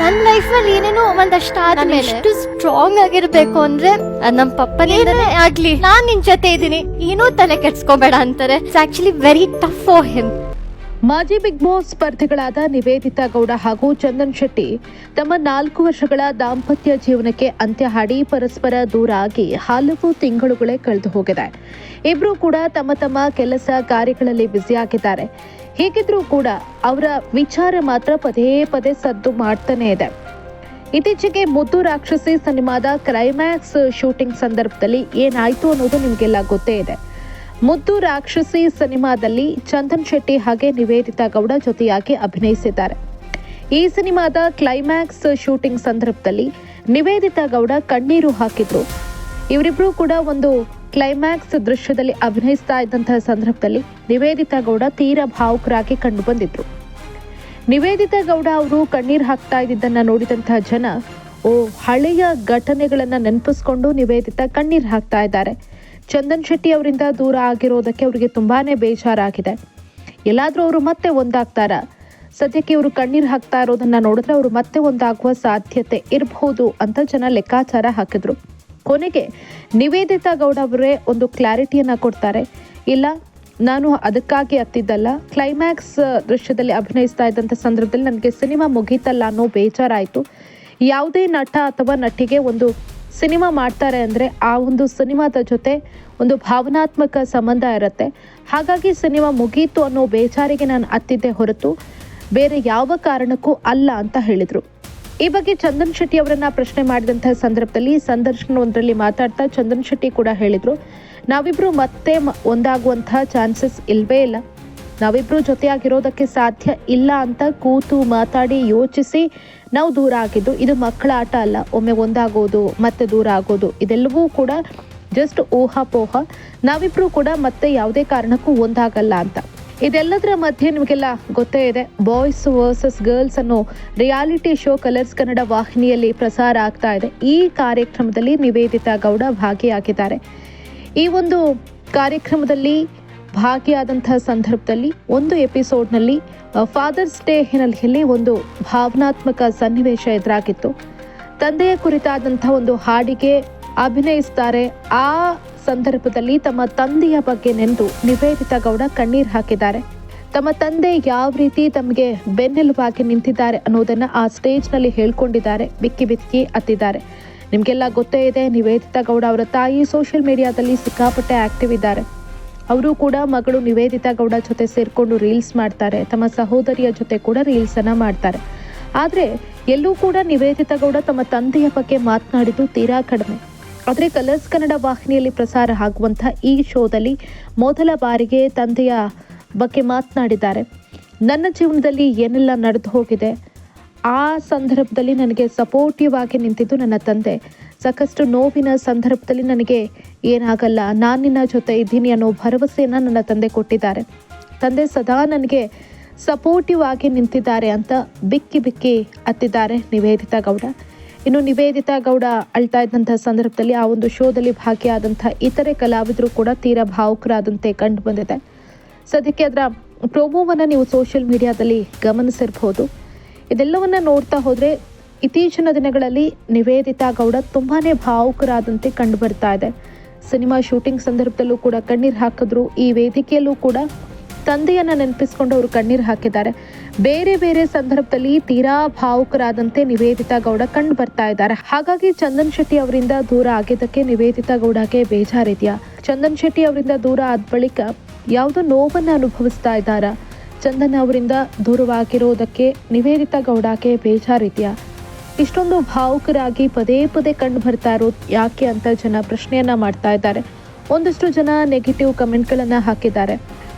ನನ್ ಲೈಫ್ ಅಲ್ಲಿ ಏನೇನೋ ಒಂದಷ್ಟು ಆದ್ಮೇಲೆ ಎಷ್ಟು ಸ್ಟ್ರಾಂಗ್ ಆಗಿರ್ಬೇಕು ಅಂದ್ರೆ ನಮ್ಮ ನಮ್ ಪಪ್ಪನೇ ಆಗ್ಲಿ. ನಾನ್ ನಿನ್ ಜೊತೆ ಇದೀನಿ ಏನೋ ತಲೆ ಕೆಡ್ಸ್ಕೋಬೇಡ ಅಂತಾರೆ. It's actually very tough for him ಮಾಜಿ ಬಿಗ್ ಬಾಸ್ ಸ್ಪರ್ಧಿಗಳಾದ ನಿವೇದಿತಾ ಗೌಡ ಹಾಗೂ ಚಂದನ್ ಶೆಟ್ಟಿ ತಮ್ಮ ನಾಲ್ಕು ವರ್ಷಗಳ ದಾಂಪತ್ಯ ಜೀವನಕ್ಕೆ ಅಂತ್ಯ ಹಾಡಿ ಪರಸ್ಪರ ದೂರ ಆಗಿ ಹಲವು ತಿಂಗಳುಗಳೇ ಕಳೆದು ಹೋಗಿದೆ. ಇಬ್ಬರೂ ಕೂಡ ತಮ್ಮ ತಮ್ಮ ಕೆಲಸ ಕಾರ್ಯಗಳಲ್ಲಿ ಬ್ಯುಸಿಯಾಗಿದ್ದಾರೆ ಹೇಗಿದ್ರೂ ಕೂಡ ಅವರ ವಿಚಾರ ಮಾತ್ರ ಪದೇ ಪದೇ ಸದ್ದು ಮಾಡ್ತಾನೆ ಇದೆ. ಇತ್ತೀಚೆಗೆ ಮುದ್ದು ರಾಕ್ಷಸಿ ಸಿನಿಮಾದ ಕ್ಲೈಮ್ಯಾಕ್ಸ್ ಶೂಟಿಂಗ್ ಸಂದರ್ಭದಲ್ಲಿ ಏನಾಯಿತು ಅನ್ನೋದು ನಿಮಗೆಲ್ಲ ಗೊತ್ತೇ ಇದೆ. ಮುದ್ದು ರಾಕ್ಷಸಿ ಸಿನಿಮಾದಲ್ಲಿ ಚಂದನ್ ಶೆಟ್ಟಿ ಹಾಗೆ ನಿವೇದಿತಾ ಗೌಡ ಜೊತೆಯಾಗಿ ಅಭಿನಯಿಸಿದ್ದಾರೆ. ಈ ಸಿನಿಮಾದ ಕ್ಲೈಮ್ಯಾಕ್ಸ್ ಶೂಟಿಂಗ್ ಸಂದರ್ಭದಲ್ಲಿ ನಿವೇದಿತಾ ಗೌಡ ಕಣ್ಣೀರು ಹಾಕಿದ್ರು. ಇವರಿಬ್ರು ಕೂಡ ಒಂದು ಕ್ಲೈಮ್ಯಾಕ್ಸ್ ದೃಶ್ಯದಲ್ಲಿ ಅಭಿನಯಿಸ್ತಾ ಇದ್ದಂತಹ ಸಂದರ್ಭದಲ್ಲಿ ನಿವೇದಿತಾ ಗೌಡ ತೀರಾ ಭಾವುಕರಾಗಿ ಕಂಡು ಬಂದಿದ್ರು ನಿವೇದಿತಾ ಗೌಡ ಅವರು ಕಣ್ಣೀರು ಹಾಕ್ತಾ ಇದ್ದಿದ್ದನ್ನು ನೋಡಿದಂತಹ ಜನ, ಓ ಹಳೆಯ ಘಟನೆಗಳನ್ನು ನೆನಪಿಸ್ಕೊಂಡು ನಿವೇದಿತಾ ಕಣ್ಣೀರು ಹಾಕ್ತಾ ಇದ್ದಾರೆ. ಚಂದನ್ ಶೆಟ್ಟಿ ಅವರಿಂದ ದೂರ ಆಗಿರೋದಕ್ಕೆ ಅವರಿಗೆ ತುಂಬಾನೇ ಬೇಜಾರಾಗಿದೆ. ಎಲ್ಲಾದರೂ ಅವರು ಮತ್ತೆ ಒಂದಾಗ್ತಾರ? ಸದ್ಯಕ್ಕೆ ಇವರು ಕಣ್ಣೀರು ಹಾಕ್ತಾ ಇರೋದನ್ನ ನೋಡಿದ್ರೆ ಅವರು ಮತ್ತೆ ಒಂದಾಗುವ ಸಾಧ್ಯತೆ ಇರಬಹುದು ಅಂತ ಜನ ಲೆಕ್ಕಾಚಾರ ಹಾಕಿದ್ರು. ಕೊನೆಗೆ ನಿವೇದಿತಾ ಗೌಡ ಅವರೇ ಒಂದು ಕ್ಲಾರಿಟಿಯನ್ನ ಕೊಡ್ತಾರೆ. ಇಲ್ಲ, ನಾನು ಅದಕ್ಕಾಗಿ ಹತ್ತಿದ್ದಲ್ಲ ಕ್ಲೈಮ್ಯಾಕ್ಸ್ ದೃಶ್ಯದಲ್ಲಿ ಅಭಿನಯಿಸ್ತಾ ಇದ್ದಂಥ ಸಂದರ್ಭದಲ್ಲಿ ನನಗೆ ಸಿನಿಮಾ ಮುಗೀತಲ್ಲ ಅನ್ನೋ ಬೇಜಾರಾಯಿತು. ಯಾವುದೇ ನಟ ಅಥವಾ ನಟಿಗೆ ಒಂದು ಸಿನಿಮಾ ಮಾಡ್ತಾರೆ ಅಂದರೆ ಆ ಒಂದು ಸಿನಿಮಾದ ಜೊತೆ ಒಂದು ಭಾವನಾತ್ಮಕ ಸಂಬಂಧ ಇರುತ್ತೆ. ಹಾಗಾಗಿ ಸಿನಿಮಾ ಮುಗೀತು ಅನ್ನೋ ಬೇಜಾರಿಗೆ ನಾನು ಅತ್ತಿದ್ದೆ ಹೊರತು ಬೇರೆ ಯಾವ ಕಾರಣಕ್ಕೂ ಅಲ್ಲ ಅಂತ ಹೇಳಿದರು. ಈ ಬಗ್ಗೆ ಚಂದನ್ ಶೆಟ್ಟಿ ಅವರನ್ನ ಪ್ರಶ್ನೆ ಮಾಡಿದಂತಹ ಸಂದರ್ಭದಲ್ಲಿ ಸಂದರ್ಶನವೊಂದರಲ್ಲಿ ಮಾತಾಡ್ತಾ ಚಂದನ್ ಶೆಟ್ಟಿ ಕೂಡ ಹೇಳಿದರು ನಾವಿಬ್ಬರು ಮತ್ತೆ ಒಂದಾಗುವಂತಹ ಚಾನ್ಸಸ್ ಇಲ್ವೇ ಇಲ್ಲ. ನಾವಿಬ್ರು ಜೊತೆಯಾಗಿರೋದಕ್ಕೆ ಸಾಧ್ಯ ಇಲ್ಲ ಅಂತ ಕೂತು ಮಾತಾಡಿ ಯೋಚಿಸಿ ನಾವು ದೂರ ಆಗಿದ್ದು, ಇದು ಮಕ್ಕಳ ಆಟ ಅಲ್ಲ. ಒಮ್ಮೆ ಒಂದಾಗೋದು, ಮತ್ತೆ ದೂರ ಆಗೋದು, ಇದೆಲ್ಲವೂ ಕೂಡ ಜಸ್ಟ್ ಊಹಾಪೋಹ. ನಾವಿಬ್ರು ಕೂಡ ಮತ್ತೆ ಯಾವುದೇ ಕಾರಣಕ್ಕೂ ಒಂದಾಗಲ್ಲ ಅಂತ. ಇದೆಲ್ಲದರ ಮಧ್ಯೆ ನಿಮಗೆಲ್ಲ ಗೊತ್ತೇ ಇದೆ ಬಾಯ್ಸ್ ವರ್ಸಸ್ ಗರ್ಲ್ಸ್ ಅನ್ನೋ ರಿಯಾಲಿಟಿ ಶೋ ಕಲರ್ಸ್ ಕನ್ನಡ ವಾಹಿನಿಯಲ್ಲಿ ಪ್ರಸಾರ ಆಗ್ತಾ ಇದೆ. ಈ ಕಾರ್ಯಕ್ರಮದಲ್ಲಿ ನಿವೇದಿತಾ ಗೌಡ ಭಾಗಿಯಾಗಿದ್ದಾರೆ. ಈ ಒಂದು ಕಾರ್ಯಕ್ರಮದಲ್ಲಿ ಭಾಗಿಯಾದಂತಹ ಸಂದರ್ಭದಲ್ಲಿ ಒಂದು ಎಪಿಸೋಡ್ನಲ್ಲಿ ಫಾದರ್ಸ್ ಡೇ ಹಿನ್ನೆಲೆಯಲ್ಲಿ ಒಂದು ಭಾವನಾತ್ಮಕ ಸನ್ನಿವೇಶ ಎದುರಾಗಿತ್ತು. ತಂದೆಯ ಕುರಿತಾದಂತಹ ಒಂದು ಹಾಡಿಗೆ ಅಭಿನಯಿಸ್ತಾರೆ. ಆ ಸಂದರ್ಭದಲ್ಲಿ ತಮ್ಮ ತಂದೆಯ ಬಗ್ಗೆ ನೆಂದು ನಿವೇದಿತಾ ಗೌಡ ಕಣ್ಣೀರು ಹಾಕಿದ್ದಾರೆ. ತಮ್ಮ ತಂದೆ ಯಾವ ರೀತಿ ತಮಗೆ ಬೆನ್ನೆಲುಬಾಗಿ ನಿಂತಿದ್ದಾರೆ ಅನ್ನೋದನ್ನ ಆ ಸ್ಟೇಜ್ನಲ್ಲಿ ಹೇಳ್ಕೊಂಡಿದ್ದಾರೆ. ಬಿಕ್ಕಿ ಬಿಕ್ಕಿ ಅತ್ತಿದ್ದಾರೆ. ನಿಮಗೆಲ್ಲ ಗೊತ್ತೇ ಇದೆ, ನಿವೇದಿತಾ ಗೌಡ ಅವರ ತಾಯಿ ಸೋಷಿಯಲ್ ಮೀಡಿಯಾದಲ್ಲಿ ಸಿಕ್ಕಾಪಟ್ಟೆ ಆಕ್ಟಿವ್ ಇದ್ದಾರೆ. ಅವರು ಕೂಡ ಮಗಳು ನಿವೇದಿತಾ ಗೌಡ ಜೊತೆ ಸೇರಿಕೊಂಡು ರೀಲ್ಸ್ ಮಾಡ್ತಾರೆ. ತಮ್ಮ ಸಹೋದರಿಯ ಜೊತೆ ಕೂಡ ರೀಲ್ಸ್ ಅನ್ನ ಮಾಡ್ತಾರೆ. ಆದರೆ ಎಲ್ಲೂ ಕೂಡ ನಿವೇದಿತಾ ಗೌಡ ತಮ್ಮ ತಂದೆಯ ಬಗ್ಗೆ ಮಾತನಾಡಿದ್ದು ತೀರಾ ಕಡಿಮೆ. ಆದರೆ ಕಲರ್ಸ್ ಕನ್ನಡ ವಾಹಿನಿಯಲ್ಲಿ ಪ್ರಸಾರ ಆಗುವಂತಹ ಈ ಶೋದಲ್ಲಿ ಮೊದಲ ಬಾರಿಗೆ ತಂದೆಯ ಬಗ್ಗೆ ಮಾತನಾಡಿದ್ದಾರೆ. ನನ್ನ ಜೀವನದಲ್ಲಿ ಏನೆಲ್ಲ ನಡೆದು ಹೋಗಿದೆ? ಆ ಸಂದರ್ಭದಲ್ಲಿ ನನಗೆ ಸಪೋರ್ಟಿವ್ ಆಗಿ ನಿಂತಿದ್ದು ನನ್ನ ತಂದೆ. ಸಾಕಷ್ಟು ನೋವಿನ ಸಂದರ್ಭದಲ್ಲಿ ನನಗೆ ಏನಾಗಲ್ಲ, ನಾನು ನಿನ್ನ ಜೊತೆ ಇದ್ದೀನಿ ಅನ್ನೋ ಭರವಸೆಯನ್ನು ನನ್ನ ತಂದೆ ಕೊಟ್ಟಿದ್ದಾರೆ. ತಂದೆ ಸದಾ ನನಗೆ ಸಪೋರ್ಟಿವ್ ಆಗಿ ನಿಂತಿದ್ದಾರೆ ಅಂತ ಬಿಕ್ಕಿ ಬಿಕ್ಕಿ ಅತ್ತಿದ್ದಾರೆ ನಿವೇದಿತಾ ಗೌಡ. ಇನ್ನು ನಿವೇದಿತಾ ಗೌಡ ಅಳ್ತಾ ಇದ್ದಂಥ ಸಂದರ್ಭದಲ್ಲಿ ಆ ಒಂದು ಶೋದಲ್ಲಿ ಭಾಗಿಯಾದಂಥ ಇತರೆ ಕಲಾವಿದರು ಕೂಡ ತೀರಾ ಭಾವುಕರಾದಂತೆ ಕಂಡು ಬಂದಿದೆ. ಸದ್ಯಕ್ಕೆ ಅದರ ಪ್ರೋಮೋವನ್ನು ನೀವು ಸೋಷಿಯಲ್ ಮೀಡಿಯಾದಲ್ಲಿ ಗಮನಿಸಿರ್ಬೋದು. ಇದೆಲ್ಲವನ್ನ ನೋಡ್ತಾ ಹೋದರೆ ಇತ್ತೀಚಿನ ದಿನಗಳಲ್ಲಿ ನಿವೇದಿತಾ ಗೌಡ ತುಂಬಾನೇ ಭಾವುಕರಾದಂತೆ ಕಂಡು ಬರ್ತಾ ಇದೆ. ಸಿನಿಮಾ ಶೂಟಿಂಗ್ ಸಂದರ್ಭದಲ್ಲೂ ಕೂಡ ಕಣ್ಣೀರು ಹಾಕಿದ್ರು. ಈ ವೇದಿಕೆಯಲ್ಲೂ ಕೂಡ ತಂದೆಯನ್ನ ನೆನಪಿಸ್ಕೊಂಡು ಅವರು ಕಣ್ಣೀರು ಹಾಕಿದ್ದಾರೆ. ಬೇರೆ ಬೇರೆ ಸಂದರ್ಭದಲ್ಲಿ ತೀರಾ ಭಾವುಕರಾದಂತೆ ನಿವೇದಿತಾ ಗೌಡ ಕಂಡು ಬರ್ತಾ ಇದ್ದಾರೆ. ಹಾಗಾಗಿ ಚಂದನ್ ಶೆಟ್ಟಿ ಅವರಿಂದ ದೂರ ಆಗಿದ್ದಕ್ಕೆ ನಿವೇದಿತಾ ಗೌಡಗೆ ಬೇಜಾರಿದೆಯಾ? ಚಂದನ್ ಶೆಟ್ಟಿ ಅವರಿಂದ ದೂರ ಆದ ಬಳಿಕ ಯಾವುದೋ ನೋವನ್ನು ಅನುಭವಿಸ್ತಾ ಇದ್ದಾರಾ? ಚಂದನ್ ಅವರಿಂದ ದೂರವಾಗಿರೋದಕ್ಕೆ ನಿವೇದಿತಾ ಗೌಡಗೆ ಬೇಜಾರಿದೆಯಾ? ಇಷ್ಟೊಂದು ಭಾವುಕರಾಗಿ ಪದೇ ಪದೇ ಕಂಡು ಬರ್ತಾ ಇರೋ ಯಾಕೆ ಅಂತ ಜನ ಪ್ರಶ್ನೆಯನ್ನ ಮಾಡ್ತಾ ಇದ್ದಾರೆ. ಒಂದಷ್ಟು ಜನ ನೆಗೆಟಿವ್ ಕಮೆಂಟ್ಗಳನ್ನ ಹಾಕಿದ್ದಾರೆ.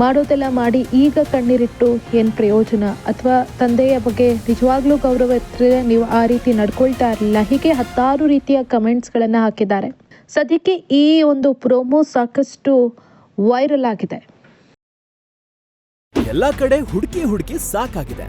ಮಾಡೋದೆಲ್ಲ ಮಾಡಿ ಈಗ ಕಣ್ಣೀರಿಟ್ಟು ಏನು ಪ್ರಯೋಜನ? ಅಥವಾ ತಂದೆಯ ಬಗ್ಗೆ ನಿಜವಾಗ್ಲೂ ಗೌರವ ಇದ್ರೆ ನೀವು ಆ ರೀತಿ ನಡ್ಕೊಳ್ತಾ ಇರಲಿಲ್ಲ. ಹೀಗೆ ಹತ್ತಾರು ರೀತಿಯ ಕಮೆಂಟ್ಸ್ಗಳನ್ನು ಹಾಕಿದ್ದಾರೆ. ಸದ್ಯಕ್ಕೆ ಈ ಒಂದು ಪ್ರೋಮೋ ಸಾಕಷ್ಟು ವೈರಲ್ ಆಗಿದೆ. ಎಲ್ಲಾ ಕಡೆ ಹುಡುಕಿ ಹುಡುಕಿ ಸಾಕಾಗಿದೆ.